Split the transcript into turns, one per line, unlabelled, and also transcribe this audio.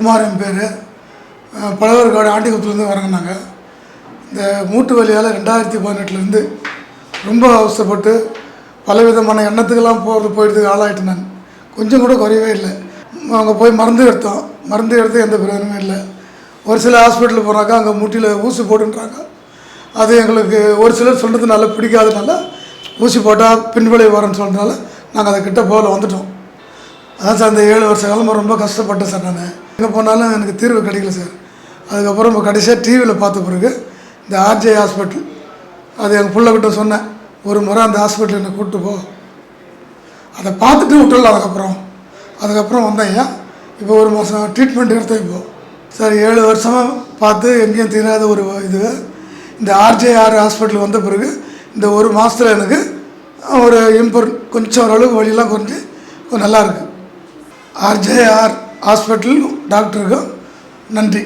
குமார் என் பேர் பழவர்காடு ஆண்டிகுப்பத்துலேருந்து வரேங்க நாங்கள் இந்த மூட்டு வலியால் ரெண்டாயிரத்தி பதினெட்டுலேருந்து ரொம்ப அவசரப்பட்டு பலவிதமான எண்ணத்துக்கெல்லாம் போகிறது போயிடுறதுக்கு ஆளாயிட்டேன் நான். கொஞ்சம் கூட குறையவே இல்லை. அங்கே போய் மருந்து எடுத்தோம். மருந்து எடுத்து எந்த பிரயோஜனமும் இல்லை. ஒரு சில ஹாஸ்பிட்டல் போனாக்கா அங்கே மூட்டியில் ஊசி போடுன்றாங்க அது எங்களுக்கு ஒரு சிலர் சொல்கிறது நல்லா பிடிக்காதனால ஊசி போட்டால் பின்விளை வரேன்னு சொல்கிறதுனால நாங்கள் அதை கிட்ட போகல வந்துட்டோம். அதான் சார் இந்த ஏழு வருஷ காலமாக ரொம்ப கஷ்டப்பட்டேன் சார் நான். எங்கே போனாலும் எனக்கு தீர்வு கிடைக்கல சார். அதுக்கப்புறம் இப்போ கடைசியாக டிவியில் பார்த்த பிறகு இந்த ஆர்ஜே ஹாஸ்பிட்டல் அது எங்கள் பிள்ளைகிட்ட சொன்னேன் ஒரு முறை அந்த ஹாஸ்பிட்டல் என்னை கூப்பிட்டு போ. அதை பார்த்துட்டு விட்டுடலாம் அதுக்கப்புறம். அதுக்கப்புறம் வந்தேன் ஐயா இப்போ ஒரு மாதம் ட்ரீட்மெண்ட் எடுத்தேன் இப்போ சார் ஏழு வருஷமாக பார்த்து எங்கேயும் தீராத ஒரு இது. இந்த ஆர்ஜேஆர் ஹாஸ்பிட்டல் வந்த பிறகு இந்த ஒரு மாதத்தில் எனக்கு ஒரு இம்ப்ரூவ் கொஞ்சம் ஓரளவுக்கு வழியெல்லாம் குறைஞ்சி கொஞ்சம் நல்லா இருக்குது ஆர்ஜேஆர் ஹாஸ்பிட்டல் டாக்டருக்கும் நன்றி